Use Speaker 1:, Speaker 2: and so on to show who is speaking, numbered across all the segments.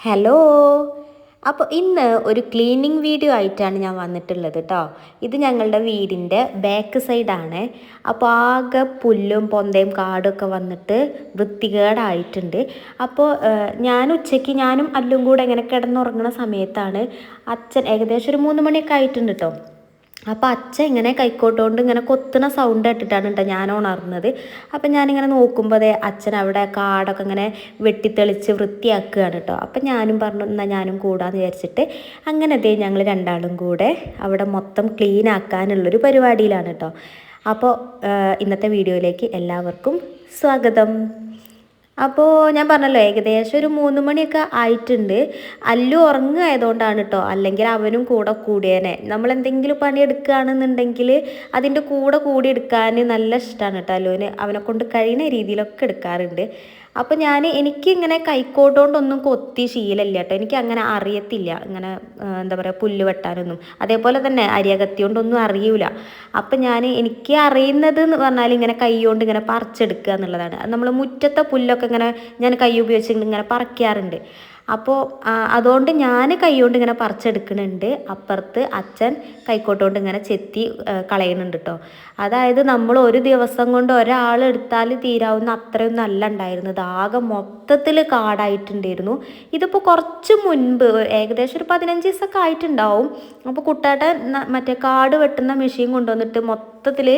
Speaker 1: Hello അപ്പോൾ ഇന്ന് ഒരു ക്ലീനിങ് വീഡിയോ ആയിട്ടാണ് ഞാൻ വന്നിട്ടുള്ളത് കേട്ടോ ഇത് ഞങ്ങളുടെ വീടിന്റെ ബാക്ക് സൈഡാണ് അപ്പോൾ ആകെ പുല്ലും പൊന്തയും കാടൊക്കെ വന്നിട്ട് വൃത്തികേടായിട്ടുണ്ട്. അപ്പോൾ ഞാൻ ഉച്ചയ്ക്ക് ഞാനും അല്ലും കൂടെ ഇങ്ങനെ കിടന്നുറങ്ങുന്ന സമയത്താണ് അച്ഛൻ ഏകദേശം ഒരു മൂന്ന് മണിയൊക്കെ ആയിട്ടുണ്ട് കേട്ടോ അപ്പോൾ അച്ഛൻ ഇങ്ങനെ കൈക്കോട്ടുകൊണ്ട് ഇങ്ങനെ കൊത്തുന്ന സൗണ്ട് ഇട്ടിട്ടാണ് കേട്ടോ ഞാൻ ഉണർന്നത്. അപ്പം ഞാനിങ്ങനെ നോക്കുമ്പോൾ അച്ഛൻ അവിടെ കാടൊക്കെ ഇങ്ങനെ വെട്ടിത്തെളിച്ച് വൃത്തിയാക്കുകയാണ് കേട്ടോ അപ്പം ഞാനും പറഞ്ഞു എന്നാൽ ഞാനും കൂടാന്ന് വിചാരിച്ചിട്ട് അങ്ങനെ അതേ ഞങ്ങൾ രണ്ടാളും കൂടെ അവിടെ മൊത്തം ക്ലീൻ ആക്കാനുള്ളൊരു പരിപാടിയിലാണ് കേട്ടോ അപ്പോൾ ഇന്നത്തെ വീഡിയോയിലേക്ക് എല്ലാവർക്കും സ്വാഗതം. അപ്പോൾ ഞാൻ പറഞ്ഞല്ലോ ഏകദേശം ഒരു മൂന്ന് മണിയൊക്കെ ആയിട്ടുണ്ട്. അല്ലു ഉറങ്ങായതുകൊണ്ടാണ് കേട്ടോ അല്ലെങ്കിൽ അവനും കൂടെ കൂടിയേനെ. നമ്മൾ എന്തെങ്കിലും പണി എടുക്കുകയാണെന്നുണ്ടെങ്കിൽ അതിന്റെ കൂടെ കൂടി എടുക്കാൻ നല്ല ഇഷ്ടമാണ് കേട്ടോ അല്ലുവിന്. അവനെ കൊണ്ട് കഴിയുന്ന രീതിയിലൊക്കെ എടുക്കാറുണ്ട്. അപ്പോൾ ഞാൻ എനിക്ക് ഇങ്ങനെ കൈക്കോട്ടുകൊണ്ടൊന്നും കൊത്തി ശീലമില്ല കേട്ടോ എനിക്ക് അങ്ങനെ അറിയത്തില്ല. ഇങ്ങനെ എന്താ പറയുക പുല്ല് വെട്ടാനൊന്നും. അതേപോലെ തന്നെ അരിയകത്തി കൊണ്ടൊന്നും അറിയൂല. അപ്പം ഞാൻ എനിക്ക് അറിയുന്നത് എന്ന് പറഞ്ഞാൽ ഇങ്ങനെ കൈ കൊണ്ട് ഇങ്ങനെ പറിച്ചെടുക്കുക എന്നുള്ളതാണ്. നമ്മൾ മുറ്റത്തെ പുല്ലൊക്കെ ഇങ്ങനെ ഞാൻ കൈ ഉപയോഗിച്ച് ഇങ്ങനെ പറിക്കാറുണ്ട്. അപ്പോൾ അതുകൊണ്ട് ഞാൻ കൈകൊണ്ട് ഇങ്ങനെ പറിച്ചെടുക്കുന്നുണ്ട് അപ്പുറത്ത് അച്ഛൻ കൈക്കോട്ടുകൊണ്ട് ഇങ്ങനെ ചെത്തി കളയുന്നുണ്ട് കേട്ടോ അതായത് നമ്മൾ ഒരു ദിവസം കൊണ്ട് ഒരാൾ എടുത്താൽ തീരാവുന്ന അത്രയൊന്നും അല്ല ഉണ്ടായിരുന്നത് ആകെ മൊത്തത്തിൽ കാടായിട്ടുണ്ടായിരുന്നു. ഇതിപ്പോൾ കുറച്ച് മുൻപ് ഏകദേശം ഒരു പതിനഞ്ച് ദിവസമൊക്കെ ആയിട്ടുണ്ടാവും. അപ്പോൾ കുട്ടാട്ടൻ മറ്റേ കാട് വെട്ടുന്ന മെഷീൻ കൊണ്ടുവന്നിട്ട് മൊത്തത്തിൽ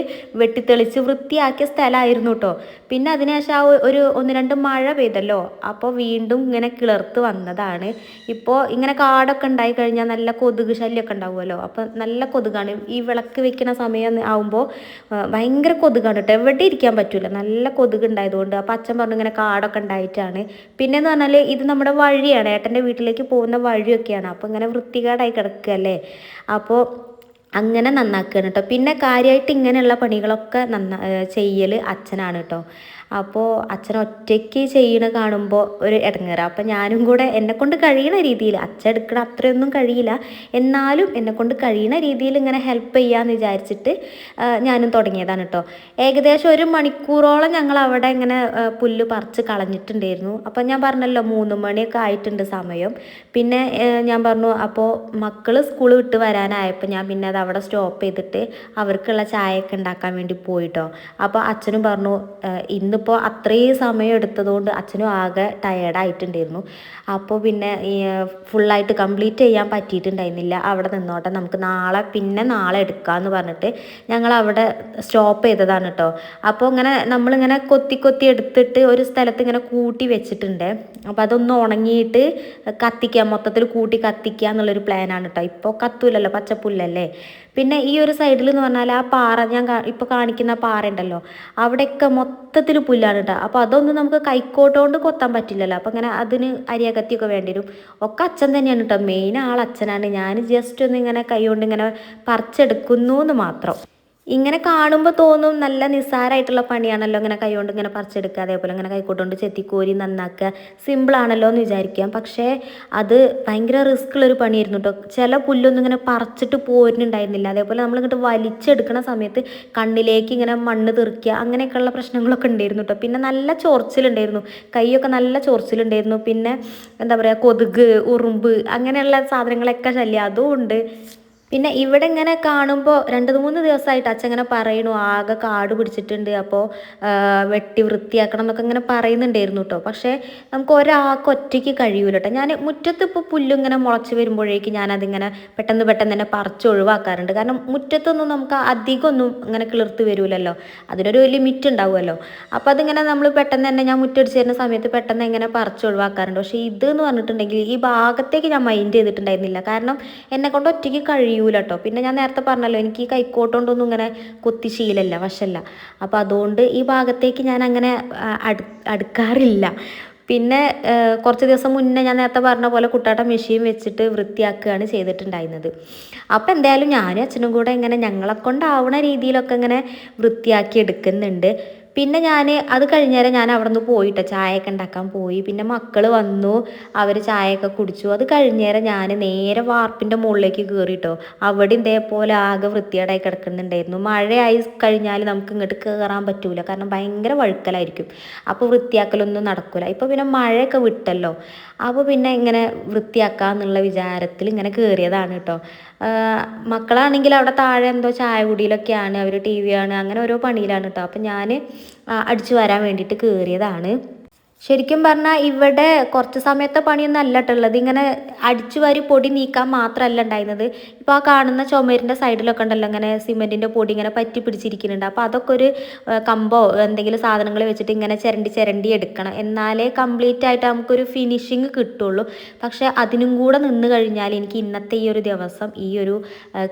Speaker 1: വെട്ടിത്തെളിച്ച് വൃത്തിയാക്കിയ സ്ഥലമായിരുന്നു കേട്ടോ പിന്നെ അതിനുശേഷം ആ ഒരു ഒന്ന് രണ്ട് മഴ പെയ്തല്ലോ. അപ്പോൾ വീണ്ടും ഇങ്ങനെ കിളർത്ത് വന്നതാണ്. ഇപ്പോൾ ഇങ്ങനെ കാടൊക്കെ ഉണ്ടായി കഴിഞ്ഞാൽ നല്ല കൊതുക് ശല്യമൊക്കെ ഉണ്ടാവുമല്ലോ. അപ്പോൾ നല്ല കൊതുകാണ്. ഈ വിളക്ക് വെക്കുന്ന സമയം ആവുമ്പോൾ ഭയങ്കര കൊതുകാണ് കേട്ടോ എവിടെ ഇരിക്കാൻ പറ്റില്ല നല്ല കൊതുക് ഉണ്ടായതുകൊണ്ട്. അപ്പോൾ അച്ഛൻ പറഞ്ഞു ഇങ്ങനെ കാടൊക്കെ ഉണ്ടായിട്ടാണ്. പിന്നെന്ന് പറഞ്ഞാൽ ഇത് നമ്മുടെ വഴിയാണ്. ഏട്ടന്റെ വീട്ടിലേക്ക് പോകുന്ന വഴിയൊക്കെയാണ്. അപ്പോൾ ഇങ്ങനെ വൃത്തികേടായി കിടക്കുകയല്ലേ അപ്പോൾ അങ്ങനെ നന്നാക്കുകയാണ് കേട്ടോ പിന്നെ കാര്യമായിട്ട് ഇങ്ങനെയുള്ള പണികളൊക്കെ നന്ന ചെയ്യൽ അച്ഛനാണ് കേട്ടോ അപ്പോൾ അച്ഛൻ ഒറ്റയ്ക്ക് ചെയ്യണ കാണുമ്പോൾ ഒരു ഇടങ്ങേറ അപ്പം ഞാനും കൂടെ എന്നെക്കൊണ്ട് കഴിയണ രീതിയിൽ അച്ഛൻ എടുക്കണ അത്രയൊന്നും കഴിയില്ല. എന്നാലും എന്നെക്കൊണ്ട് കഴിയണ രീതിയിൽ ഇങ്ങനെ ഹെൽപ്പ് ചെയ്യാമെന്ന് വിചാരിച്ചിട്ട് ഞാനും തുടങ്ങിയതാണ് കേട്ടോ ഏകദേശം ഒരു മണിക്കൂറോളം ഞങ്ങൾ അവിടെ ഇങ്ങനെ പുല്ല് പറിച്ച് കളഞ്ഞിട്ടുണ്ടായിരുന്നു. അപ്പം ഞാൻ പറഞ്ഞല്ലോ മൂന്ന് മണിയൊക്കെ ആയിട്ടുണ്ട് സമയം. പിന്നെ ഞാൻ പറഞ്ഞു അപ്പോൾ മക്കൾ സ്കൂൾ വിട്ട് വരാനായപ്പോൾ ഞാൻ പിന്നെ അത് അവിടെ സ്റ്റോപ്പ് ചെയ്തിട്ട് അവർക്കുള്ള ചായയൊക്കെ ഉണ്ടാക്കാൻ വേണ്ടി പോയിട്ടോ. അപ്പോൾ അച്ഛനും പറഞ്ഞു "ഏ, ഇന്നിപ്പോൾ അത്രയും സമയം എടുത്തതുകൊണ്ട് അച്ഛനും ആകെ ടയേർഡായിട്ടുണ്ടായിരുന്നു അപ്പോൾ പിന്നെ ഫുള്ളായിട്ട് കംപ്ലീറ്റ് ചെയ്യാൻ പറ്റിയിട്ടുണ്ടായിരുന്നില്ല. അവിടെ നിന്നോട്ടെ നമുക്ക് നാളെ പിന്നെ നാളെ എടുക്കാമെന്ന് പറഞ്ഞിട്ട് ഞങ്ങൾ അവിടെ സ്റ്റോപ്പ് ചെയ്തതാണ് കേട്ടോ അപ്പോൾ ഇങ്ങനെ നമ്മളിങ്ങനെ കൊത്തി കൊത്തി എടുത്തിട്ട് ഒരു സ്ഥലത്ത് ഇങ്ങനെ കൂട്ടി വെച്ചിട്ടുണ്ട്. അപ്പോൾ അതൊന്ന് ഉണങ്ങിയിട്ട് കത്തിക്കുക മൊത്തത്തിൽ കൂട്ടി കത്തിക്കുക എന്നുള്ളൊരു പ്ലാനാണ് കേട്ടോ ഇപ്പോൾ കത്തൂലല്ലോ പച്ചപ്പുല്ലല്ലേ? പിന്നെ ഈ ഒരു സൈഡിൽ എന്ന് പറഞ്ഞാൽ ആ പാറ ഞാൻ ഇപ്പോൾ കാണിക്കുന്ന പാറ ഉണ്ടല്ലോ അവിടെയൊക്കെ മൊത്തത്തിൽ പുല്ലാണ് കേട്ടോ. അപ്പോൾ അതൊന്നും നമുക്ക് കൈക്കോട്ടുകൊണ്ട് കൊത്താൻ പറ്റില്ലല്ലോ. അപ്പോൾ അങ്ങനെ അതിന് അരിയകത്തിയൊക്കെ വേണ്ടി വരും. ഒക്കെ അച്ഛൻ തന്നെയാണ് കേട്ടോ. മെയിൻ ആൾ അച്ഛനാണ്. ഞാൻ ജസ്റ്റ് ഒന്ന് ഇങ്ങനെ കൈ കൊണ്ട് ഇങ്ങനെ പറിച്ചെടുക്കുന്നു എന്ന് മാത്രം. ഇങ്ങനെ കാണുമ്പോൾ തോന്നും നല്ല നിസ്സാരമായിട്ടുള്ള പണിയാണല്ലോ ഇങ്ങനെ കൈകൊണ്ട് ഇങ്ങനെ പറിച്ചെടുക്കുക അതേപോലെ ഇങ്ങനെ കൈക്കോട്ടുകൊണ്ട് ചെത്തിക്കോരി നന്നാക്കുക. സിമ്പിളാണല്ലോ എന്ന് വിചാരിക്കാം. പക്ഷേ അത് ഭയങ്കര റിസ്ക് ഉള്ളൊരു പണിയായിരുന്നു കേട്ടോ ചില പുല്ലൊന്നും ഇങ്ങനെ പറിച്ചിട്ട് പോരുന്നുണ്ടായിരുന്നില്ല. അതേപോലെ നമ്മൾ ഇങ്ങോട്ട് വലിച്ചെടുക്കുന്ന സമയത്ത് കണ്ണിലേക്ക് ഇങ്ങനെ മണ്ണ് തെറിക്കുക അങ്ങനെയൊക്കെയുള്ള പ്രശ്നങ്ങളൊക്കെ ഉണ്ടായിരുന്നു കേട്ടോ പിന്നെ നല്ല ചൊറിച്ചിലുണ്ടായിരുന്നു. കൈയൊക്കെ നല്ല ചൊറിച്ചിലുണ്ടായിരുന്നു. പിന്നെ എന്താ പറയുക കൊതുക് ഉറുമ്പ് അങ്ങനെയുള്ള സാധനങ്ങളൊക്കെ ശല്യം. അതും ഉണ്ട്. പിന്നെ ഇവിടെ ഇങ്ങനെ കാണുമ്പോൾ രണ്ട് മൂന്ന് ദിവസമായിട്ട് അച്ഛൻ ഇങ്ങനെ പറയണു ആകെ കാട് പിടിച്ചിട്ടുണ്ട് അപ്പോൾ വെട്ടി വൃത്തിയാക്കണം എന്നൊക്കെ ഇങ്ങനെ പറയുന്നുണ്ടായിരുന്നു കേട്ടോ പക്ഷേ നമുക്ക് ഒരാൾക്ക് ഒറ്റയ്ക്ക് കഴിയൂല കേട്ടോ ഞാൻ മുറ്റത്ത് ഇപ്പോൾ പുല്ലിങ്ങനെ മുളച്ച് വരുമ്പോഴേക്കും ഞാനതിങ്ങനെ പെട്ടെന്ന് പെട്ടെന്ന് തന്നെ പറിച്ച് ഒഴിവാക്കാറുണ്ട്. കാരണം മുറ്റത്തൊന്നും നമുക്ക് അധികമൊന്നും ഇങ്ങനെ കിളിർത്ത് വരൂലല്ലോ. അതിനൊരു ലിമിറ്റ് ഉണ്ടാവുമല്ലോ. അപ്പോൾ അതിങ്ങനെ നമ്മൾ പെട്ടെന്ന് തന്നെ ഞാൻ മുറ്റടിച്ച് തരുന്ന സമയത്ത് പെട്ടെന്ന് ഇങ്ങനെ പറിച്ച് ഒഴിവാക്കാറുണ്ട്. പക്ഷേ ഇത് എന്ന് പറഞ്ഞിട്ടുണ്ടെങ്കിൽ ഈ ഭാഗത്തേക്ക് ഞാൻ മൈൻഡ് ചെയ്തിട്ടുണ്ടായിരുന്നില്ല. കാരണം എന്നെ കൊണ്ട് ഒറ്റയ്ക്ക് കഴിയൂല കേട്ടോ പിന്നെ ഞാൻ നേരത്തെ പറഞ്ഞല്ലോ എനിക്ക് ഈ കൈക്കോട്ടുകൊണ്ടൊന്നും ഇങ്ങനെ കുത്തി ശീലല്ല വശല്ല. അപ്പോൾ അതുകൊണ്ട് ഈ ഭാഗത്തേക്ക് ഞാൻ അങ്ങനെ അടു അടുക്കാറില്ല. പിന്നെ കുറച്ച് ദിവസം മുന്നേ ഞാൻ നേരത്തെ പറഞ്ഞ പോലെ കുട്ടാട്ട മെഷീൻ വെച്ചിട്ട് വൃത്തിയാക്കുകയാണ് ചെയ്തിട്ടുണ്ടായിരുന്നത്. അപ്പോൾ എന്തായാലും ഞാനും അച്ഛനും കൂടെ ഇങ്ങനെ ഞങ്ങളെ കൊണ്ടാവണ രീതിയിലൊക്കെ ഇങ്ങനെ വൃത്തിയാക്കി എടുക്കുന്നുണ്ട്. പിന്നെ ഞാൻ അത് കഴിഞ്ഞേരം ഞാൻ അവിടെ നിന്ന് പോയിട്ട് ചായയൊക്കെ ഉണ്ടാക്കാൻ പോയി. പിന്നെ മക്കൾ വന്നു അവർ ചായയൊക്കെ കുടിച്ചു. അത് കഴിഞ്ഞേരം ഞാൻ നേരെ വാർപ്പിന്റെ മുകളിലേക്ക് കയറിയിട്ടോ അവിടെ ഇതേപോലെ ആകെ വൃത്തികേടായി കിടക്കുന്നുണ്ടായിരുന്നു. മഴയായി കഴിഞ്ഞാൽ നമുക്ക് ഇങ്ങോട്ട് കയറാൻ പറ്റൂല. കാരണം ഭയങ്കര വഴുക്കലായിരിക്കും. അപ്പോൾ വൃത്തിയാക്കലൊന്നും നടക്കില്ല ഇപ്പോൾ പിന്നെ മഴയൊക്കെ വിട്ടല്ലോ. അപ്പോൾ പിന്നെ ഇങ്ങനെ വൃത്തിയാക്കാന്നുള്ള വിചാരത്തിൽ ഇങ്ങനെ കയറിയതാണ് കേട്ടോ. മക്കളാണെങ്കിൽ അവിടെ താഴെ എന്തോ ചായ കുടിയിലൊക്കെയാണ് അവർ ടി വി ആണ് അങ്ങനെ ഓരോ പണിയിലാണ് കേട്ടോ. അപ്പം ഞാൻ അടിച്ചു വരാൻ വേണ്ടിയിട്ട് കയറിയതാണ് ശരിക്കും പറഞ്ഞാൽ ഇവിടെ കുറച്ച് സമയത്തെ പണിയൊന്നും അല്ല കേട്ടുള്ളത് ഇങ്ങനെ അടിച്ചു വാരി പൊടി നീക്കാൻ മാത്രമല്ല ഉണ്ടായിരുന്നത്. ഇപ്പോൾ ആ കാണുന്ന ചുമരിന്റെ സൈഡിലൊക്കെ ഉണ്ടല്ലോ ഇങ്ങനെ സിമെന്റിന്റെ പൊടി ഇങ്ങനെ പറ്റി പിടിച്ചിരിക്കുന്നുണ്ട്. അപ്പോൾ അതൊക്കെ ഒരു കമ്പോ എന്തെങ്കിലും സാധനങ്ങൾ വെച്ചിട്ട് ഇങ്ങനെ ചിരണ്ടി ചിരണ്ടി എടുക്കണം. എന്നാലേ കംപ്ലീറ്റ് ആയിട്ട് നമുക്കൊരു ഫിനിഷിങ് കിട്ടുള്ളൂ. പക്ഷേ അതിനും കൂടെ നിന്ന് കഴിഞ്ഞാൽ എനിക്ക് ഇന്നത്തെ ഈ ഒരു ദിവസം ഈ ഒരു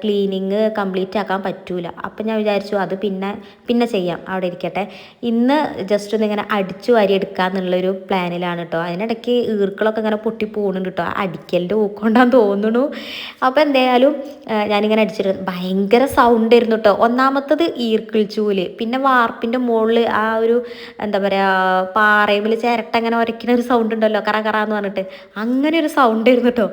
Speaker 1: ക്ലീനിങ് കംപ്ലീറ്റ് ആക്കാൻ പറ്റൂല. അപ്പം ഞാൻ വിചാരിച്ചു അത് പിന്നെ പിന്നെ ചെയ്യാം. അവിടെ ഇരിക്കട്ടെ. ഇന്ന് ജസ്റ്റ് ഒന്ന് ഇങ്ങനെ അടിച്ചു വാരി എടുക്കാന്നുള്ള ഒരു പ്ലാനിലാണ് കേട്ടോ അതിനിടയ്ക്ക് ഈർക്കളൊക്കെ ഇങ്ങനെ പൊട്ടി പോകുന്നുണ്ട് കേട്ടോ അടിക്കലിന്റെ ഊക്കൊണ്ടാന്ന് തോന്നുന്നു. അപ്പോൾ എന്തായാലും ഞാനിങ്ങനെ അടിച്ചിരുന്നു ഭയങ്കര സൗണ്ട് ആയിരുന്നു കേട്ടോ ഒന്നാമത്തത് ഈർക്കിൾ ചൂൽ. പിന്നെ വാർപ്പിന്റെ മുകളിൽ ആ ഒരു എന്താ പറയുക പാറയുമ്പിൽ ചിരട്ട അങ്ങനെ ഉരയ്ക്കുന്ന ഒരു സൗണ്ട് ഉണ്ടല്ലോ കറ എന്ന് പറഞ്ഞിട്ട്. അങ്ങനെ ഒരു സൗണ്ട് ആയിരുന്നു കേട്ടോ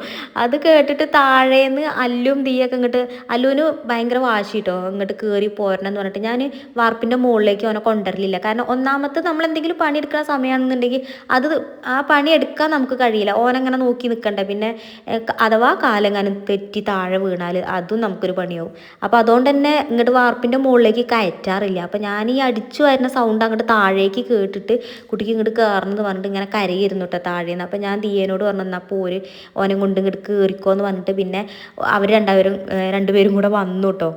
Speaker 1: അത് കേട്ടിട്ട് താഴേന്ന് അല്ലും തീയൊക്കെ ഇങ്ങോട്ട് അല്ലുവിന് ഭയങ്കര വാശി കേട്ടോ ഇങ്ങോട്ട് കയറി പോരണം എന്ന് പറഞ്ഞിട്ട് ഞാൻ വാർപ്പിന്റെ മുകളിലേക്ക് അവനെ കൊണ്ടുവരലില്ല. കാരണം ഒന്നാമത്തെ നമ്മൾ എന്തെങ്കിലും പണിയെടുക്കുന്ന സമയമാണെന്നുണ്ടെങ്കിൽ അത് ആ പണി എടുക്കാൻ നമുക്ക് കഴിയില്ല. ഓനങ്ങനെ നോക്കി നിൽക്കണ്ട പിന്നെ അഥവാ കാലെങ്ങാനും തെറ്റി താഴെ വീണാൽ അതും നമുക്കൊരു പണിയാവും. അപ്പോൾ അതുകൊണ്ട് തന്നെ ഇങ്ങോട്ട് വാർപ്പിന്റെ മുകളിലേക്ക് കയറ്റാറില്ല. അപ്പോൾ ഞാൻ ഈ അടിച്ചു വരുന്ന സൗണ്ട് അങ്ങോട്ട് താഴേക്ക് കേട്ടിട്ട് കുട്ടിക്ക് ഇങ്ങോട്ട് കയറണമെന്ന് പറഞ്ഞിട്ട് ഇങ്ങനെ കരയിരുന്നു കേട്ടോ താഴേന്ന്. അപ്പോൾ ഞാൻ ദിയേനോട് പറഞ്ഞു എന്നാൽ പോര് ഓനെ കൊണ്ട് ഇങ്ങോട്ട് കയറിക്കോ എന്ന് പറഞ്ഞിട്ട് പിന്നെ അവർ രണ്ടുപേരും രണ്ടുപേരും കൂടെ വന്നു കേട്ടോ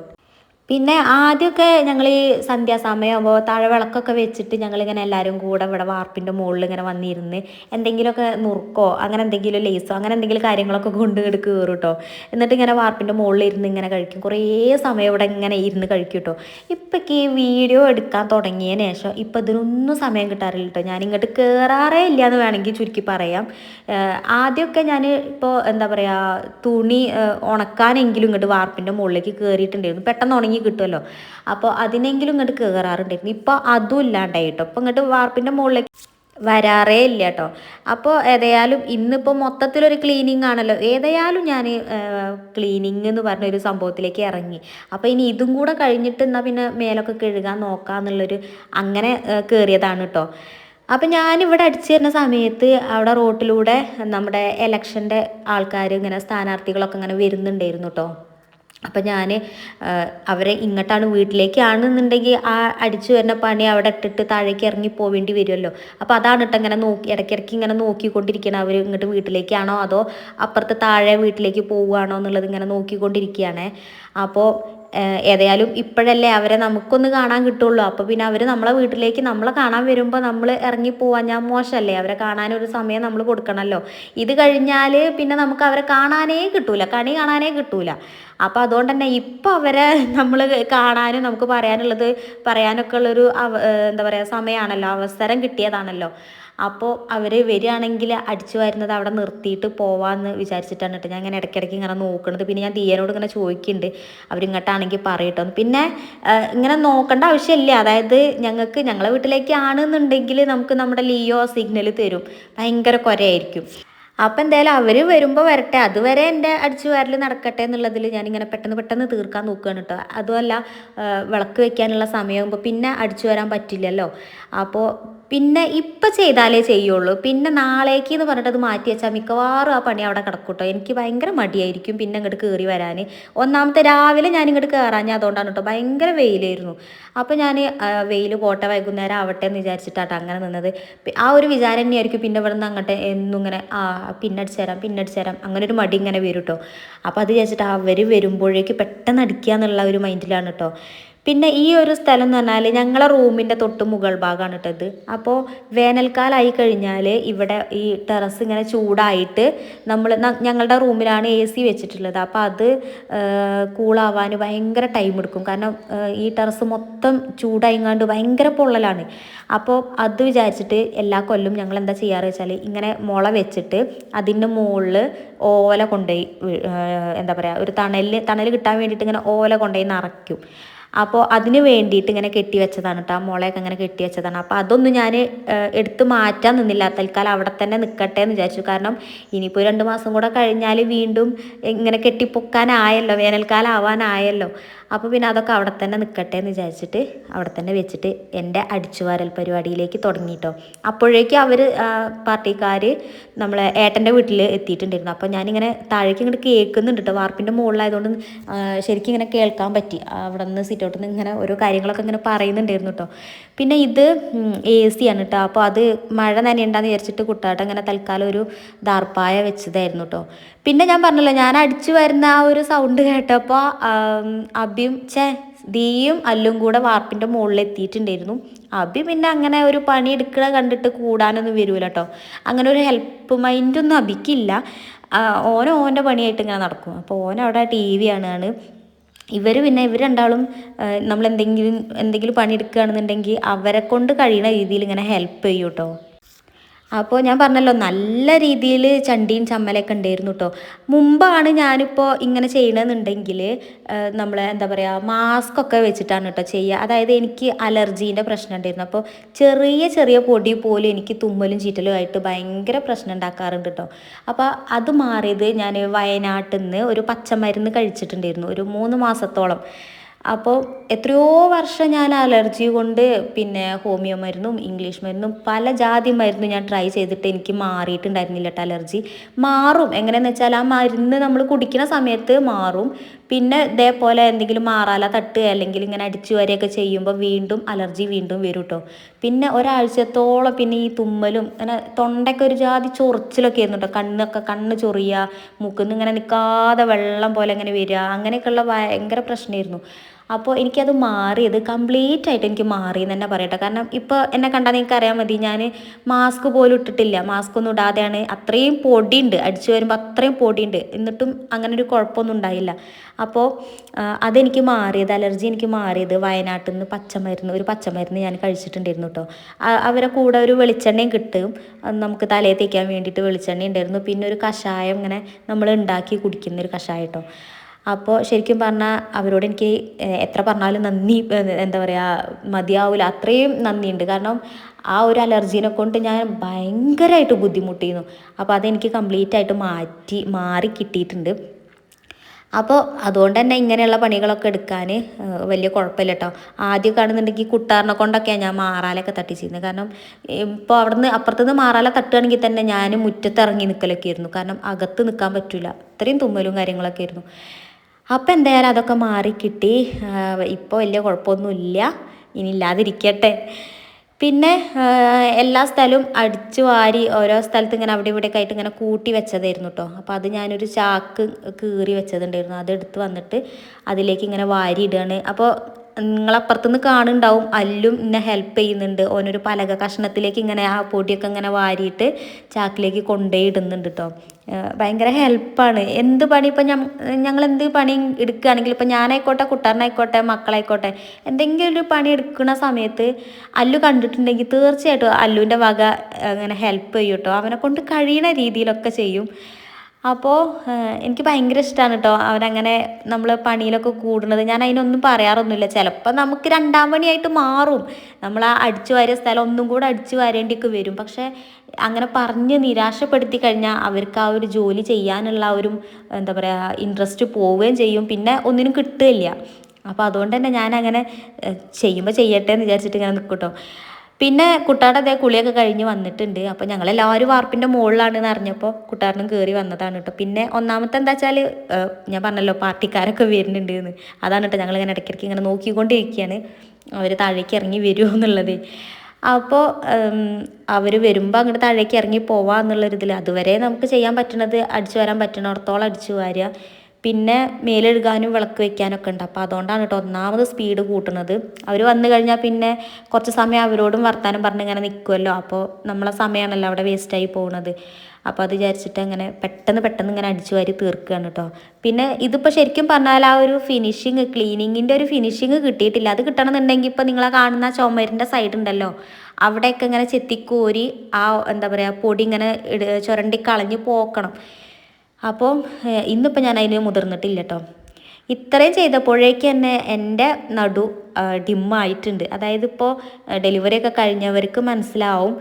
Speaker 1: പിന്നെ ആദ്യമൊക്കെ ഞങ്ങൾ ഈ സന്ധ്യാസമയമാകുമ്പോൾ താഴെ വിളക്കൊക്കെ വെച്ചിട്ട് ഞങ്ങളിങ്ങനെ എല്ലാവരും കൂടെ ഇവിടെ വാർപ്പിന്റെ മുകളിൽ ഇങ്ങനെ വന്നിരുന്ന് എന്തെങ്കിലുമൊക്കെ നുറുക്കോ അങ്ങനെ എന്തെങ്കിലും ലേസോ അങ്ങനെ എന്തെങ്കിലും കാര്യങ്ങളൊക്കെ കൊണ്ട് ഇങ്ങോട്ട് കയറും എന്നിട്ട് ഇങ്ങനെ വാർപ്പിന്റെ മുകളിൽ ഇരുന്ന് ഇങ്ങനെ കഴിക്കും. കുറേ സമയം ഇവിടെ ഇങ്ങനെ ഇരുന്ന് കഴിക്കും കേട്ടോ ഇപ്പോഴേക്ക് ഈ വീഡിയോ എടുക്കാൻ തുടങ്ങിയതിന് ശേഷം ഇപ്പം ഇതിനൊന്നും സമയം കിട്ടാറില്ല കേട്ടോ ഞാൻ ഇങ്ങോട്ട് കയറാറേ ഇല്ല എന്ന് വേണമെങ്കിൽ ചുരുക്കി പറയാം. ആദ്യമൊക്കെ ഞാൻ ഇപ്പോൾ എന്താ പറയുക തുണി ഉണക്കാനെങ്കിലും ഇങ്ങോട്ട് വാർപ്പിന്റെ മുകളിലേക്ക് കയറിയിട്ടുണ്ടായിരുന്നു പെട്ടെന്ന് ഉണങ്ങി കിട്ടുമല്ലോ. അപ്പോൾ അതിനെങ്കിലും ഇങ്ങോട്ട് കയറാറുണ്ടായിരുന്നു. ഇപ്പോൾ അതും ഇല്ലാണ്ടായി കേട്ടോ. അപ്പോൾ ഇങ്ങോട്ട് വാർപ്പിന്റെ മുകളിലേക്ക് വരാറേ ഇല്ല കേട്ടോ. അപ്പോൾ ഏതായാലും ഇന്നിപ്പോൾ മൊത്തത്തിലൊരു ക്ലീനിങ് ആണല്ലോ. ഏതായാലും ഞാൻ ക്ലീനിങ് എന്ന് പറഞ്ഞ ഒരു സംഭവത്തിലേക്ക് ഇറങ്ങി. അപ്പോൾ ഇനി ഇതും കൂടെ കഴിഞ്ഞിട്ട് എന്നാൽ പിന്നെ മേലൊക്കെ കഴുകാൻ നോക്കാമെന്നുള്ളൊരു അങ്ങനെ കയറിയതാണ് കേട്ടോ. അപ്പം ഞാനിവിടെ അടിച്ചു തരുന്ന സമയത്ത് അവിടെ റോട്ടിലൂടെ നമ്മുടെ എലക്ഷന്റെ ആൾക്കാർ ഇങ്ങനെ സ്ഥാനാർത്ഥികളൊക്കെ ഇങ്ങനെ വരുന്നുണ്ടായിരുന്നു കേട്ടോ. അപ്പം ഞാൻ അവരെ ഇങ്ങോട്ടാണ് വീട്ടിലേക്കാണെന്നുണ്ടെങ്കിൽ ആ അടിച്ചു വരുന്ന പണി അവിടെ ഇട്ടിട്ട് താഴേക്ക് ഇറങ്ങി പോവേണ്ടി വരുമല്ലോ. അപ്പോൾ അതാണ് കേട്ടോ ഇങ്ങനെ നോക്കി ഇടയ്ക്കിടയ്ക്ക് ഇങ്ങനെ നോക്കിക്കൊണ്ടിരിക്കണം അവർ ഇങ്ങോട്ട് വീട്ടിലേക്കാണോ അതോ അപ്പുറത്തെ താഴെ വീട്ടിലേക്ക് പോവുകയാണോ എന്നുള്ളത് ഇങ്ങനെ നോക്കിക്കൊണ്ടിരിക്കുകയാണ്. അപ്പോൾ ഏതായാലും ഇപ്പോഴല്ലേ അവരെ നമുക്കൊന്ന് കാണാൻ കിട്ടുള്ളൂ. അപ്പോൾ പിന്നെ അവർ നമ്മളെ വീട്ടിലേക്ക് നമ്മളെ കാണാൻ വരുമ്പോൾ നമ്മൾ ഇറങ്ങി പോവാൻ ഞാൻ മോശമല്ലേ? അവരെ കാണാനൊരു സമയം നമ്മൾ കൊടുക്കണമല്ലോ. ഇത് കഴിഞ്ഞാൽ പിന്നെ നമുക്ക് അവരെ കാണാനേ കിട്ടൂല കണി കാണാനേ കിട്ടൂല. അപ്പോൾ അതുകൊണ്ട് തന്നെ ഇപ്പോൾ അവരെ നമ്മൾ കാണാനും നമുക്ക് പറയാനുള്ളത് പറയാനൊക്കെ ഉള്ളൊരു എന്താ പറയുക സമയമാണല്ലോ അവസരം കിട്ടിയതാണല്ലോ. അപ്പോൾ അവർ വരികയാണെങ്കിൽ അടിച്ചു വരുന്നത് അവിടെ നിർത്തിയിട്ട് പോവാമെന്ന് വിചാരിച്ചിട്ടാണ് കേട്ടോ. ഞാൻ ഇങ്ങനെ ഇടയ്ക്കിടയ്ക്ക് ഇങ്ങനെ നോക്കുന്നത് പിന്നെ ഞാൻ തീയനോട് ഇങ്ങനെ ചോദിക്കുന്നുണ്ട് അവരിങ്ങോട്ടാണെങ്കിൽ പറയട്ടോ പിന്നെ ഇങ്ങനെ നോക്കേണ്ട ആവശ്യമില്ല. അതായത് ഞങ്ങൾക്ക് ഞങ്ങളെ വീട്ടിലേക്കാണെന്നുണ്ടെങ്കിൽ നമുക്ക് നമ്മുടെ ലിയോ സിഗ്നൽ തരും. ഭയങ്കര കുരയായിരിക്കും. അപ്പം എന്തായാലും അവർ വരുമ്പോൾ വരട്ടെ. അതുവരെ എന്റെ അടിച്ചു വാരൽ നടക്കട്ടെ എന്നുള്ളതിൽ ഞാനിങ്ങനെ പെട്ടെന്ന് പെട്ടെന്ന് തീർക്കാൻ നോക്കുകയാണ് കേട്ടോ അതുമല്ല വിളക്ക് വെക്കാനുള്ള സമയമാകുമ്പോൾ പിന്നെ അടിച്ചു വരാൻ പറ്റില്ലല്ലോ. അപ്പോൾ പിന്നെ ഇപ്പം ചെയ്താലേ ചെയ്യുള്ളൂ. പിന്നെ നാളേക്ക് എന്ന് പറഞ്ഞിട്ട് അത് മാറ്റി വെച്ചാൽ മിക്കവാറും ആ പണി അവിടെ കിടക്കും കേട്ടോ എനിക്ക് ഭയങ്കര മടിയായിരിക്കും പിന്നെ ഇങ്ങോട്ട് കയറി വരാൻ ഒന്നാമത്തെ രാവിലെ ഞാൻ ഇങ്ങോട്ട് കയറാഞ്ഞ അതുകൊണ്ടാണ് കേട്ടോ ഭയങ്കര വെയിലായിരുന്നു. അപ്പോൾ ഞാൻ വെയിൽ പോട്ടെ വൈകുന്നേരം ആവട്ടെ എന്ന് വിചാരിച്ചിട്ടാട്ടോ അങ്ങനെ നിന്നത്. ആ ഒരു വിചാരം തന്നെയായിരിക്കും പിന്നെ ഇവിടെ നിന്ന് അങ്ങോട്ട് എന്നും ഇങ്ങനെ ആ പിന്നടിച്ചു തരാം പിന്നടിച്ചു തരാം അങ്ങനെ ഒരു മടി ഇങ്ങനെ വരും കേട്ടോ അപ്പോൾ അത് വിചാരിച്ചിട്ട് അവർ വരുമ്പോഴേക്ക് പെട്ടെന്ന് അടിക്കുക എന്നുള്ള ഒരു മൈൻഡിലാണ് കേട്ടോ പിന്നെ ഈ ഒരു സ്ഥലം എന്ന് പറഞ്ഞാൽ ഞങ്ങളെ റൂമിന്റെ തൊട്ട് മുകൾ ഭാഗമാണ് ഇട്ടത് അപ്പോൾ വേനൽക്കാലമായി കഴിഞ്ഞാൽ ഇവിടെ ഈ ടെറസ് ഇങ്ങനെ ചൂടായിട്ട് നമ്മൾ ഞങ്ങളുടെ റൂമിലാണ് എ സി വെച്ചിട്ടുള്ളത്. അപ്പോൾ അത് കൂളാവാൻ ഭയങ്കര ടൈം എടുക്കും. കാരണം ഈ ടെറസ് മൊത്തം ചൂടായിങ്ങാണ്ട് ഭയങ്കര പൊള്ളലാണ്. അപ്പോൾ അത് വിചാരിച്ചിട്ട് എല്ലാ കൊല്ലും ഞങ്ങൾ എന്താ ചെയ്യാറ് വെച്ചാൽ ഇങ്ങനെ മുള വെച്ചിട്ട് അതിന്റെ മുകളിൽ ഓല കൊണ്ടുപോയി എന്താ പറയുക ഒരു തണലിൽ തണൽ കിട്ടാൻ വേണ്ടിയിട്ട് ഇങ്ങനെ ഓല കൊണ്ടുപോയി നിറയ്ക്കും. അപ്പോൾ അതിന് വേണ്ടിയിട്ട് ഇങ്ങനെ കെട്ടി വെച്ചതാണ് കേട്ടോ ആ മുളയൊക്കെ ഇങ്ങനെ കെട്ടി വെച്ചതാണ്. അപ്പോൾ അതൊന്നും ഞാൻ എടുത്ത് മാറ്റാൻ നിന്നില്ല. തൽക്കാലം അവിടെ തന്നെ നിൽക്കട്ടെ എന്ന് വിചാരിച്ചു. കാരണം ഇനിയിപ്പോൾ രണ്ട് മാസം കൂടെ കഴിഞ്ഞാൽ വീണ്ടും ഇങ്ങനെ കെട്ടിപ്പൊക്കാനായല്ലോ. വേനൽക്കാലം ആവാനായല്ലോ അപ്പോൾ പിന്നെ അതൊക്കെ അവിടെ തന്നെ നിൽക്കട്ടെ എന്ന് വിചാരിച്ചിട്ട് അവിടെ തന്നെ വെച്ചിട്ട് എന്റെ അടിച്ചുവാരൽ പരിപാടിയിലേക്ക് തുടങ്ങിയിട്ടോ അപ്പോഴേക്കും അവർ പാർട്ടിക്കാർ നമ്മളെ ഏട്ടന്റെ വീട്ടിൽ എത്തിയിട്ടുണ്ടായിരുന്നു. അപ്പോൾ ഞാനിങ്ങനെ താഴേക്ക് ഇങ്ങോട്ട് കേൾക്കുന്നുണ്ട് കേട്ടോ വാർപ്പിന്റെ മുകളിലായതുകൊണ്ട് ശരിക്കും ഇങ്ങനെ കേൾക്കാൻ പറ്റി. അവിടെ നിന്ന് സിറ്റൗട്ടിൽ നിന്ന് ഇങ്ങനെ ഓരോ കാര്യങ്ങളൊക്കെ ഇങ്ങനെ പറയുന്നുണ്ടായിരുന്നു കേട്ടോ പിന്നെ ഇത് എ സി ആണ് കേട്ടോ അപ്പോൾ അത് മഴ നനയണ്ടെന്ന് വിചാരിച്ചിട്ട് കുട്ടാട്ടം ഇങ്ങനെ തൽക്കാലം ഒരു ദാർപ്പായ വെച്ചതായിരുന്നു കേട്ടോ പിന്നെ ഞാൻ പറഞ്ഞല്ലോ ഞാൻ അടിച്ചു വരുന്ന ആ ഒരു സൗണ്ട് കേട്ടപ്പോൾ അബിയും ചേ ദീയും അല്ലും കൂടെ വാർപ്പിന്റെ മുകളിൽ എത്തിയിട്ടുണ്ടായിരുന്നു. അബി പിന്നെ അങ്ങനെ ഒരു പണി എടുക്കണ കണ്ടിട്ട് കൂടാനൊന്നും വരൂല കേട്ടോ അങ്ങനെ ഒരു ഹെൽപ്പ് മൈൻഡൊന്നും അബിക്കില്ല. ഓന് ഓന്റെ പണിയായിട്ട് ഇങ്ങനെ നടക്കും. അപ്പോൾ ഓൻ അവിടെ ടി വി കാണുകയാണ് ഇവർ പിന്നെ ഇവർ രണ്ടാളും നമ്മൾ എന്തെങ്കിലും എന്തെങ്കിലും പണിയെടുക്കുകയാണെന്നുണ്ടെങ്കിൽ അവരെ കൊണ്ട് കഴിയുന്ന രീതിയിൽ ഇങ്ങനെ ഹെൽപ്പ് ചെയ്യൂട്ടോ. അപ്പോൾ ഞാൻ പറഞ്ഞല്ലോ നല്ല രീതിയിൽ ചണ്ടിയും ചമ്മലൊക്കെ ഉണ്ടായിരുന്നു കേട്ടോ മുമ്പാണ് ഞാനിപ്പോൾ ഇങ്ങനെ ചെയ്യണമെന്നുണ്ടെങ്കിൽ നമ്മൾ എന്താ പറയുക മാസ്ക് ഒക്കെ വെച്ചിട്ടാണ് കേട്ടോ ചെയ്യുക അതായത് എനിക്ക് അലർജീന്റെ പ്രശ്നം ഉണ്ടായിരുന്നു. അപ്പോൾ ചെറിയ ചെറിയ പൊടി പോലും എനിക്ക് തുമ്മലും ചീറ്റലും ആയിട്ട് ഭയങ്കര പ്രശ്നം ഉണ്ടാക്കാറുണ്ട് കേട്ടോ അപ്പോൾ അത് മാറിയത് ഞാൻ വയനാട്ടിൽ നിന്ന് ഒരു പച്ചമരുന്ന് കഴിച്ചിട്ടുണ്ടായിരുന്നു. ഒരു മൂന്ന് മാസത്തോളം. അപ്പോൾ എത്രയോ വർഷം ഞാൻ അലർജി കൊണ്ട് പിന്നെ ഹോമിയോ മരുന്നും ഇംഗ്ലീഷ് മരുന്നും പല ജാതി മരുന്നും ഞാൻ ട്രൈ ചെയ്തിട്ട് എനിക്ക് മാറിയിട്ടുണ്ടായിരുന്നില്ല കേട്ടോ അലർജി. മാറും. എങ്ങനെയാണെന്ന് വെച്ചാൽ ആ മരുന്ന് നമ്മൾ കുടിക്കുന്ന സമയത്ത് മാറും. പിന്നെ ഇതേപോലെ എന്തെങ്കിലും മാറാല തട്ട് അല്ലെങ്കിൽ ഇങ്ങനെ അടിച്ചു വരെയൊക്കെ ചെയ്യുമ്പോൾ വീണ്ടും അലർജി വീണ്ടും വരും കേട്ടോ പിന്നെ ഒരാഴ്ചത്തോളം പിന്നെ ഈ തുമ്മലും അങ്ങനെ തൊണ്ടയ്ക്ക് ഒരു ജാതി ചൊറിച്ചിലൊക്കെ ആയിരുന്നു കേട്ടോ കണ്ണൊക്കെ കണ്ണ് ചൊറിയുക മുക്കുന്ന് ഇങ്ങനെ നിൽക്കാതെ വെള്ളം പോലെ ഇങ്ങനെ വരിക അങ്ങനെയൊക്കെയുള്ള ഭയങ്കര പ്രശ്നമായിരുന്നു. അപ്പോൾ എനിക്കത് മാറിയത് കംപ്ലീറ്റ് ആയിട്ട് എനിക്ക് മാറി എന്ന് തന്നെ പറയട്ടെ. കാരണം ഇപ്പോൾ എന്നെ കണ്ടാൽ നിങ്ങൾക്ക് അറിയാൻ മതി ഞാൻ മാസ്ക് പോലും ഇട്ടിട്ടില്ല. മാസ്ക് ഒന്നും ഇടാതെയാണ് അത്രയും പൊടിയുണ്ട്. അടിച്ചു വരുമ്പോൾ അത്രയും പൊടിയുണ്ട്. എന്നിട്ടും അങ്ങനെ ഒരു കുഴപ്പമൊന്നും ഉണ്ടായില്ല. അപ്പോൾ അതെനിക്ക് മാറിയത് അലർജി എനിക്ക് മാറിയത് വയനാട്ടിൽ നിന്ന് പച്ചമരുന്ന് ഒരു പച്ചമരുന്ന് ഞാൻ കഴിച്ചിട്ടുണ്ടായിരുന്നു കേട്ടോ. അവരെ കൂടെ ഒരു വെളിച്ചെണ്ണയും കിട്ടും. നമുക്ക് തലയിൽ തേക്കാൻ വേണ്ടിയിട്ട് വെളിച്ചെണ്ണ ഉണ്ടായിരുന്നു പിന്നെ ഒരു കഷായം ഇങ്ങനെ നമ്മൾ ഉണ്ടാക്കി കുടിക്കുന്ന ഒരു കഷായം കേട്ടോ. അപ്പോൾ ശരിക്കും പറഞ്ഞാൽ അവരോട് എനിക്ക് എത്ര പറഞ്ഞാലും നന്ദി എന്താ പറയുക മതിയാവില്ല അത്രയും നന്ദിയുണ്ട്. കാരണം ആ ഒരു അലർജീനെ കൊണ്ട് ഞാൻ ഭയങ്കരമായിട്ട് ബുദ്ധിമുട്ടിയിരുന്നു. അപ്പോൾ അതെനിക്ക് കംപ്ലീറ്റ് ആയിട്ട് മാറ്റി മാറി കിട്ടിയിട്ടുണ്ട്. അപ്പോൾ അതുകൊണ്ട് തന്നെ ഇങ്ങനെയുള്ള പണികളൊക്കെ എടുക്കാൻ വലിയ കുഴപ്പമില്ല കേട്ടോ ആദ്യം കാണുന്നുണ്ടെങ്കിൽ കുട്ടാറിനെ കൊണ്ടൊക്കെയാണ് ഞാൻ മാറാലൊക്കെ തട്ടിച്ചിരുന്നത്. കാരണം ഇപ്പോൾ അവിടുന്ന് അപ്പുറത്തുനിന്ന് മാറാല തട്ടുകയാണെങ്കിൽ തന്നെ ഞാൻ മുറ്റത്തിറങ്ങി നിൽക്കലൊക്കെ ആയിരുന്നു. കാരണം അകത്ത് നിൽക്കാൻ പറ്റില്ല അത്രയും തുമ്മലും കാര്യങ്ങളൊക്കെ ആയിരുന്നു. അപ്പോൾ എന്തായാലും അതൊക്കെ മാറി കിട്ടി. ഇപ്പോൾ വലിയ കുഴപ്പമൊന്നുമില്ല ഇനി ഇല്ലാതിരിക്കട്ടെ. പിന്നെ എല്ലാ സ്ഥലവും അടിച്ചു വാരി ഓരോ സ്ഥലത്ത് ഇങ്ങനെ അവിടെ ഇവിടെയൊക്കെ ആയിട്ട് ഇങ്ങനെ കൂട്ടി വെച്ചതായിരുന്നു കേട്ടോ അപ്പോൾ അത് ഞാനൊരു ചാക്ക് കീറി വെച്ചതുണ്ടായിരുന്നു. അത് എടുത്ത് വന്നിട്ട് അതിലേക്ക് ഇങ്ങനെ വാരി ഇടുകയാണ് അപ്പോൾ നിങ്ങളപ്പുറത്തുനിന്ന് കാണുന്നുണ്ടാവും. അല്ലും എന്നെ ഹെൽപ്പ് ചെയ്യുന്നുണ്ട്. ഓനൊരു പലക കഷ്ണത്തിലേക്ക് ഇങ്ങനെ ആ പൊടിയൊക്കെ ഇങ്ങനെ വാരിയിട്ട് ചാക്കിലേക്ക് കൊണ്ടേ ഇടുന്നുണ്ട് കേട്ടോ ഭയങ്കര ഹെൽപ്പാണ് എന്ത് പണി ഇപ്പം ഞങ്ങൾ എന്ത് പണി എടുക്കുകയാണെങ്കിൽ ഇപ്പം ഞാനായിക്കോട്ടെ കുട്ടാരനായിക്കോട്ടെ മക്കളായിക്കോട്ടെ എന്തെങ്കിലും ഒരു പണി എടുക്കുന്ന സമയത്ത് അല്ലു കണ്ടിട്ടുണ്ടെങ്കിൽ തീർച്ചയായിട്ടും അല്ലുവിന്റെ വക അങ്ങനെ ഹെൽപ്പ് ചെയ്യും കേട്ടോ അവനെ കൊണ്ട് കഴിയുന്ന രീതിയിലൊക്കെ ചെയ്യും. അപ്പോൾ എനിക്ക് ഭയങ്കര ഇഷ്ടമാണ് കേട്ടോ അവരങ്ങനെ നമ്മൾ പണിയിലൊക്കെ കൂടുന്നത്. ഞാൻ അതിനൊന്നും പറയാറൊന്നുമില്ല. ചിലപ്പോൾ നമുക്ക് രണ്ടാം പണിയായിട്ട് മാറും. നമ്മൾ ആ അടിച്ചു വാരിയ സ്ഥലം ഒന്നും കൂടെ അടിച്ചു വാരേണ്ടിയൊക്കെ വരും. പക്ഷേ അങ്ങനെ പറഞ്ഞ് നിരാശപ്പെടുത്തി കഴിഞ്ഞാൽ അവർക്ക് ആ ഒരു ജോലി ചെയ്യാനുള്ള ഒരു എന്താ പറയുക ഇൻട്രസ്റ്റ് പോവുകയും ചെയ്യും. പിന്നെ ഒന്നിനും കിട്ടുകയില്ല. അപ്പോൾ അതുകൊണ്ട് തന്നെ ഞാൻ അങ്ങനെ ചെയ്യുമ്പോൾ ചെയ്യട്ടെ എന്ന് വിചാരിച്ചിട്ട് ഇങ്ങനെ നിൽക്കും കേട്ടോ പിന്നെ കുട്ടാടെ അതേ കുളിയൊക്കെ കഴിഞ്ഞ് വന്നിട്ടുണ്ട്. അപ്പോൾ ഞങ്ങളെല്ലാവരും വാർപ്പിന്റെ മുകളിലാണെന്ന് അറിഞ്ഞപ്പോൾ കുട്ടാറിനും കയറി വന്നതാണ് കേട്ടോ. പിന്നെ ഒന്നാമത്തെ എന്താ വെച്ചാൽ ഞാൻ പറഞ്ഞല്ലോ പാർട്ടിക്കാരൊക്കെ വരുന്നുണ്ട് എന്ന്. അതാണ് കേട്ടോ ഞങ്ങളിങ്ങനെ ഇടയ്ക്കിടയ്ക്ക് ഇങ്ങനെ നോക്കിക്കൊണ്ടിരിക്കുകയാണ് അവർ താഴേക്ക് ഇറങ്ങി വരുമോ എന്നുള്ളത്. അപ്പോൾ അവർ വരുമ്പോൾ അങ്ങോട്ട് താഴേക്ക് ഇറങ്ങി പോവാം എന്നുള്ളൊരിതിൽ അതുവരെ നമുക്ക് ചെയ്യാൻ പറ്റണത് അടിച്ചു വരാൻ പറ്റണോടത്തോളം അടിച്ചു വാരുക പിന്നെ മേലെഴുകാനും വിളക്ക് വെക്കാനൊക്കെ ഉണ്ട്. അപ്പോൾ അതുകൊണ്ടാണ് കേട്ടോ ഒന്നാമത് സ്പീഡ് കൂട്ടുന്നത്. അവർ വന്നു കഴിഞ്ഞാൽ പിന്നെ കുറച്ച് സമയം അവരോടും വർത്താനം പറഞ്ഞ് ഇങ്ങനെ നിൽക്കുമല്ലോ അപ്പോൾ നമ്മളെ സമയമാണല്ലോ അവിടെ വേസ്റ്റായി പോകുന്നത് അപ്പോൾ അത് വിചാരിച്ചിട്ട് അങ്ങനെ പെട്ടെന്ന് പെട്ടെന്ന് ഇങ്ങനെ അടിച്ചു വാരി തീർക്കുകയാണ് കേട്ടോ. പിന്നെ ഇതിപ്പോൾ ശരിക്കും പറഞ്ഞാൽ ആ ഒരു ഫിനിഷിങ് ക്ലീനിങ്ങിന്റെ ഒരു ഫിനിഷിങ് കിട്ടിയിട്ടില്ല. അത് കിട്ടണമെന്നുണ്ടെങ്കിൽ ഇപ്പോൾ നിങ്ങളെ കാണുന്ന ചുമരിന്റെ സൈഡ് ഉണ്ടല്ലോ. അവിടെയൊക്കെ ഇങ്ങനെ ചെത്തിക്കോരി ആ എന്താ പറയുക പൊടി ഇങ്ങനെ ചുരണ്ടി കളഞ്ഞ് പോക്കണം. അപ്പോൾ ഇന്നിപ്പോൾ ഞാൻ അതിന് മുതിർന്നിട്ടില്ല കേട്ടോ ഇത്രയും ചെയ്തപ്പോഴേക്ക് തന്നെ എന്റെ നടു ഡിമ്മായിട്ടുണ്ട്. അതായത് ഇപ്പോൾ ഡെലിവറി ഒക്കെ കഴിഞ്ഞവർക്ക് മനസ്സിലാവും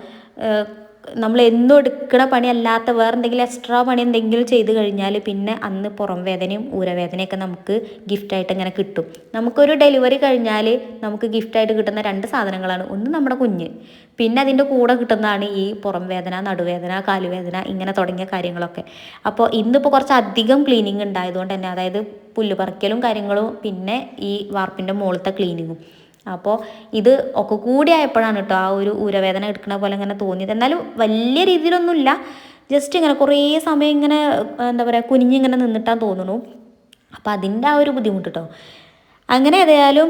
Speaker 1: നമ്മൾ എന്നും എടുക്കുന്ന പണി അല്ലാത്ത വേറെ എന്തെങ്കിലും എക്സ്ട്രാ പണി എന്തെങ്കിലും ചെയ്ത് കഴിഞ്ഞാൽ പിന്നെ അന്ന് പുറം വേദനയും ഊരവേദനയൊക്കെ നമുക്ക് ഗിഫ്റ്റായിട്ട് ഇങ്ങനെ കിട്ടും. നമുക്കൊരു ഡെലിവറി കഴിഞ്ഞാൽ നമുക്ക് ഗിഫ്റ്റായിട്ട് കിട്ടുന്ന രണ്ട് സാധനങ്ങളാണ്. ഒന്ന് നമ്മുടെ കുഞ്ഞ്. പിന്നെ അതിന്റെ കൂടെ കിട്ടുന്നതാണ് ഈ പുറം വേദന നടുവേദന കാലുവേദന ഇങ്ങനെ തുടങ്ങിയ കാര്യങ്ങളൊക്കെ. അപ്പോൾ ഇന്നിപ്പോൾ കുറച്ച് അധികം ക്ലീനിങ് ഉണ്ടായതുകൊണ്ട് തന്നെ അതായത് പുല്ല് പറിക്കലും കാര്യങ്ങളും പിന്നെ ഈ വാർപ്പിന്റെ മുകളിലത്തെ ക്ലീനിങ്ങും അപ്പോൾ ഇത് ഒക്കെ കൂടി ആയപ്പോഴാണ് കേട്ടോ ആ ഒരു ഉരവേദന എടുക്കുന്ന പോലെ ഇങ്ങനെ തോന്നിയത്. എന്നാലും വലിയ രീതിയിലൊന്നുമില്ല. ജസ്റ്റ് ഇങ്ങനെ കുറേ സമയം ഇങ്ങനെ എന്താ പറയുക കുനിഞ്ഞിങ്ങനെ നിന്നിട്ടാൻ തോന്നുന്നു. അപ്പോൾ അതിന്റെ ആ ഒരു ബുദ്ധിമുട്ട് കേട്ടോ അങ്ങനെ ഏതായാലും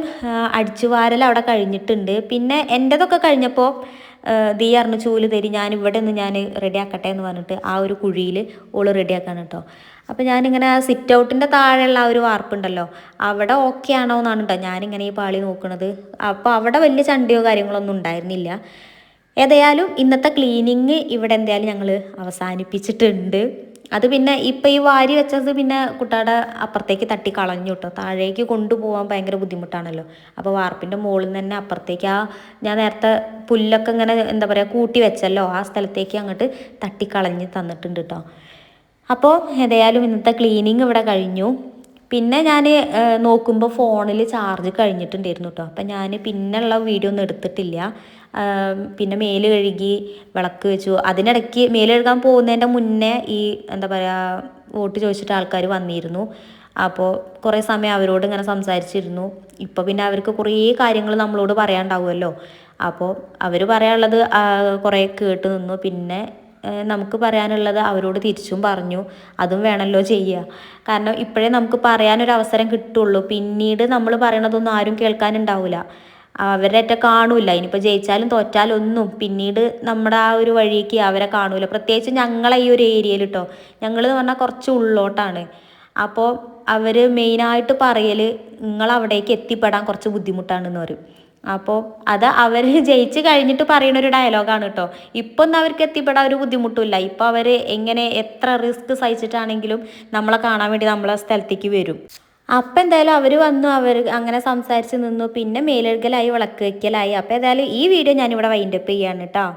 Speaker 1: അടിച്ചു വാരൽ അവിടെ കഴിഞ്ഞിട്ടുണ്ട്. പിന്നെ എന്റെതൊക്കെ കഴിഞ്ഞപ്പോൾ ദീ അറിഞ്ഞ് ചൂൽ തരി ഞാൻ ഇവിടെ നിന്ന് ഞാൻ റെഡിയാക്കട്ടെ എന്ന് പറഞ്ഞിട്ട് ആ ഒരു കുഴിയിൽ ഓൾ റെഡിയാക്കാണ് കേട്ടോ അപ്പോൾ ഞാനിങ്ങനെ സിറ്റ് ഔട്ടിന്റെ താഴെയുള്ള ആ ഒരു വാർപ്പുണ്ടല്ലോ അവിടെ ഓക്കെ ആണോ എന്നാണ് കേട്ടോ ഞാനിങ്ങനെ ഈ പാളി നോക്കുന്നത് അപ്പോൾ അവിടെ വലിയ ചണ്ടിയോ കാര്യങ്ങളൊന്നും ഉണ്ടായിരുന്നില്ല. ഏതായാലും ഇന്നത്തെ ക്ലീനിങ് ഇവിടെ എന്തായാലും ഞങ്ങൾ അവസാനിപ്പിച്ചിട്ടുണ്ട്. അത് പിന്നെ ഇപ്പം ഈ വാരി വെച്ചത് പിന്നെ കുട്ടിയുടെ അപ്പുറത്തേക്ക് തട്ടി കളഞ്ഞു കേട്ടോ താഴേക്ക് കൊണ്ടുപോകാൻ ഭയങ്കര ബുദ്ധിമുട്ടാണല്ലോ. അപ്പോൾ വാർപ്പിന്റെ മുകളിൽ നിന്ന് തന്നെ അപ്പുറത്തേക്ക് ആ ഞാൻ നേരത്തെ പുല്ലൊക്കെ ഇങ്ങനെ എന്താ പറയുക കൂട്ടി വെച്ചല്ലോ ആ സ്ഥലത്തേക്ക് അങ്ങോട്ട് തട്ടിക്കളഞ്ഞ് തന്നിട്ടുണ്ട് കേട്ടോ അപ്പോൾ ഏതായാലും ഇന്നത്തെ ക്ലീനിങ് ഇവിടെ കഴിഞ്ഞു. പിന്നെ ഞാൻ നോക്കുമ്പോൾ ഫോണിൽ ചാർജ് കഴിഞ്ഞിട്ടുണ്ടായിരുന്നു കേട്ടോ അപ്പം ഞാൻ പിന്നെയുള്ള വീഡിയോ ഒന്നും എടുത്തിട്ടില്ല. പിന്നെ മേൽ കഴുകി വിളക്ക് വെച്ചു. അതിനിടയ്ക്ക് മേൽ കഴുകാൻ പോകുന്നതിന്റെ മുന്നേ ഈ എന്താ പറയുക വോട്ട് ചോദിച്ചിട്ട് ആൾക്കാർ വന്നിരുന്നു. അപ്പോൾ കുറേ സമയം അവരോട് ഇങ്ങനെ സംസാരിച്ചിരുന്നു. ഇപ്പോൾ പിന്നെ അവർക്ക് കുറേ കാര്യങ്ങൾ നമ്മളോട് പറയാനുണ്ടാവുമല്ലോ. അപ്പോൾ അവർ പറയാനുള്ളത് കുറേ കേട്ട് നിന്നു. പിന്നെ നമുക്ക് പറയാനുള്ളത് അവരോട് തിരിച്ചും പറഞ്ഞു. അതും വേണമല്ലോ ചെയ്യുക കാരണം ഇപ്പോഴേ നമുക്ക് പറയാനൊരു അവസരം കിട്ടുള്ളൂ. പിന്നീട് നമ്മൾ പറയണതൊന്നും ആരും കേൾക്കാനുണ്ടാവില്ല അവരുടെ കാണൂല. ഇനിയിപ്പോൾ ജയിച്ചാലും തോറ്റാലും ഒന്നും പിന്നീട് നമ്മുടെ ആ ഒരു വഴിക്ക് അവരെ കാണൂല. പ്രത്യേകിച്ച് ഞങ്ങളെ ഈ ഒരു ഏരിയയിൽ കേട്ടോ ഞങ്ങൾ എന്ന് പറഞ്ഞാൽ കുറച്ച് ഉള്ളോട്ടാണ്. അപ്പോൾ അവർ മെയിനായിട്ട് പറയൽ നിങ്ങൾ അവിടേക്ക് എത്തിപ്പെടാൻ കുറച്ച് ബുദ്ധിമുട്ടാണെന്ന് പറയും. അപ്പോൾ അത് അവർ ജയിച്ച് കഴിഞ്ഞിട്ട് പറയുന്ന ഒരു ഡയലോഗാണ് കേട്ടോ ഇപ്പം ഒന്നും അവർക്ക് എത്തിപ്പെടാൻ ഒരു ബുദ്ധിമുട്ടില്ല ഇപ്പോൾ അവർ എങ്ങനെ എത്ര റിസ്ക് സഹിച്ചിട്ടാണെങ്കിലും നമ്മളെ കാണാൻ വേണ്ടി നമ്മളെ സ്ഥലത്തേക്ക് വരും. അപ്പം എന്തായാലും അവർ വന്നു അവർ അങ്ങനെ സംസാരിച്ച് നിന്നു. പിന്നെ മേലെഴുകലായി വിളക്ക് വയ്ക്കലായി. അപ്പോൾ ഏതായാലും ഈ വീഡിയോ ഞാനിവിടെ വൈൻഡപ്പ് ചെയ്യാണ് കേട്ടോ